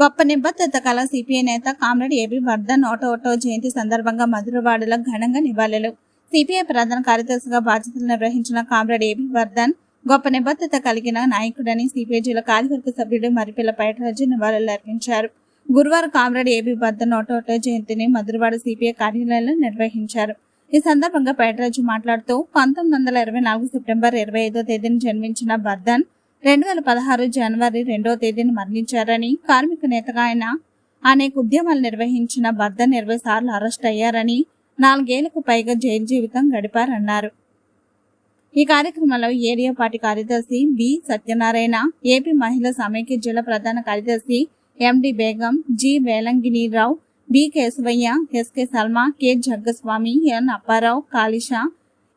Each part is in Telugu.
గొప్ప నిబద్ధత కల సిపిఐ నేత కామ్రేడ్ ఏబి వర్ధన్ ఓటో జయంతి సందర్భంగా మధురవాడలో ఘనంగా నివాళులు. సిపిఐ ప్రధాన కార్యదర్శిగా బాధ్యతలు నిర్వహించిన కామ్రేడ్ ఏబి వర్ధన్ గొప్ప నిబద్ధత కలిగిన నాయకుడని సిపిఐ జిల్లా కార్యవర్గ సభ్యుడు మరిపిల్ల పైటరాజు నివాళులు అర్పించారు. గురువారం కామ్రేడ్ ఏబి వర్ధన్ ఓటో జయంతిని మధురవాడ సిపిఐ కార్యాలయంలో నిర్వహించారు. ఈ సందర్భంగా పేటరాజు మాట్లాడుతూ పంతొమ్మిది వందల ఇరవై నాలుగు సెప్టెంబర్ ఇరవై ఐదో తేదీన జన్మించిన బర్ధన్ రెండు వేల పదహారు జనవరి రెండో తేదీన మరణించారని కార్మిక నేతగా ఆయన అనేక ఉద్యమాలు నిర్వహించిన బర్ధన్ ఇరవై సార్లు అరెస్ట్ అయ్యారని నాలుగేళ్ళకు పైగా జైలు జీవితం గడిపారన్నారు. ఈ కార్యక్రమంలో ఏరియా పార్టీ కార్యదర్శి బి సత్యనారాయణ ఏపీ మహిళా సమైక్య జిల్లా ప్రధాన కార్యదర్శి MD Begum G Velanginirao B Keshavaiah SK Salma K Jaggaswamy N Apparao Kalisha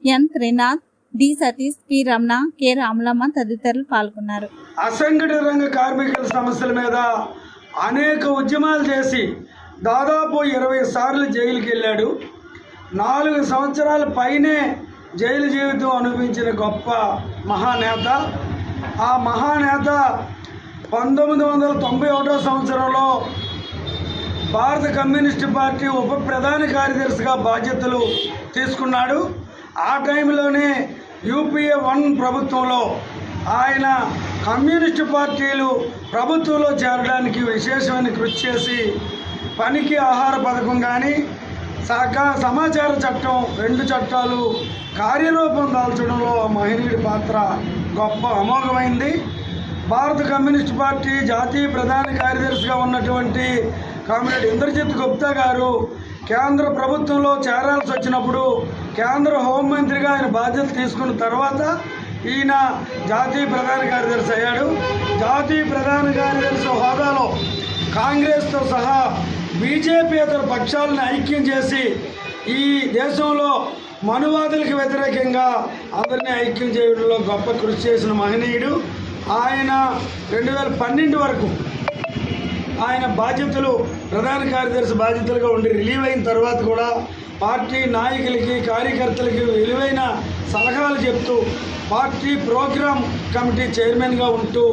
N Trinath D Satish P Ramana K Ramalamma తదితరులు పాల్గొన్నారు. అసంఘటిత రంగ కార్మికుల సమస్యల మీద అనేక ఉద్యమాలు చేసి దాదాపు ఇరవై సార్లు జైలుకి వెళ్ళాడు. నాలుగు సంవత్సరాల పైనే జైలు జీవితం అనుభవించిన గొప్ప మహానేత. ఆ మహానేత పంతొమ్మిది వందల తొంభై ఒకటో సంవత్సరంలో భారత కమ్యూనిస్ట్ పార్టీ ఉప ప్రధాన కార్యదర్శిగా బాధ్యతలు తీసుకున్నాడు. ఆ టైంలోనే యూపీఏ వన్ ప్రభుత్వంలో ఆయన కమ్యూనిస్టు పార్టీలు ప్రభుత్వంలో చేరడానికి విశేషమైన కృషి చేసి పనికి ఆహార పథకం కానీ సహకా సమాచార చట్టం రెండు చట్టాలు కార్యరూపం దాల్చడంలో మహిళ మహనీయుడి పాత్ర గొప్ప అమోఘమైంది. భారత కమ్యూనిస్ట్ పార్టీ జాతీయ ప్రధాన కార్యదర్శిగా ఉన్నటువంటి కామ్రేడ్ ఇంద్రజిత్ గుప్తా గారు కేంద్ర ప్రభుత్వంలో చేరాల్సి వచ్చినప్పుడు కేంద్ర హోంమంత్రిగా ఆయన బాధ్యత తీసుకున్న తర్వాత ఈయన జాతీయ ప్రధాన కార్యదర్శి అయ్యాడు. జాతీయ ప్రధాన కార్యదర్శి హోదాలో కాంగ్రెస్తో సహా బీజేపీ ఇతర పక్షాలను ఐక్యం చేసి ఈ దేశంలో మనువాదులకు వ్యతిరేకంగా అందరినీ ఐక్యం చేయడంలో గొప్ప కృషి చేసిన మహనీయుడు. ఆయన రెండు వేల పన్నెండు వరకు ఆయన బాధ్యతలు ప్రధాన కార్యదర్శి బాధ్యతలుగా ఉండి రిలీవ్ అయిన తర్వాత కూడా పార్టీ నాయకులకి కార్యకర్తలకి విలువైన సలహాలు చెప్తూ పార్టీ ప్రోగ్రామ్ కమిటీ చైర్మన్గా ఉంటూ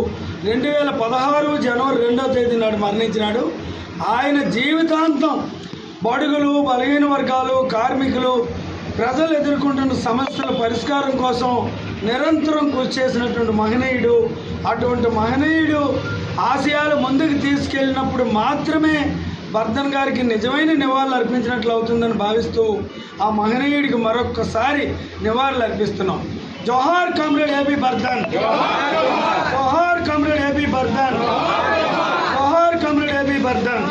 రెండు వేల పదహారు జనవరి రెండో తేదీ నాడు మరణించినాడు. ఆయన జీవితాంతం బడుగులు బలహీన వర్గాలు కార్మికులు ప్రజలు ఎదుర్కొంటున్న సమస్యల పరిష్కారం కోసం నిరంతరం కృషి చేసినటువంటి మహనీయుడు అటువంటి మహనీయుడు ఆశయాలు ముందుకు తీసుకెళ్ళినప్పుడు మాత్రమే బర్ధన్ గారికి నిజమైన నివాళులు అర్పించినట్లు అవుతుందని భావిస్తూ ఆ మహనీయుడికి మరొక్కసారి నివాళులు అర్పిస్తున్నాం. జోహార్ కమ్రేడ్ ఏబీ బర్ధన్ జోహార్ కమ్రేడ్ ఏబీ బర్ధన్ జోహార్ కమ్రేడ్ ఏబీ బర్ధన్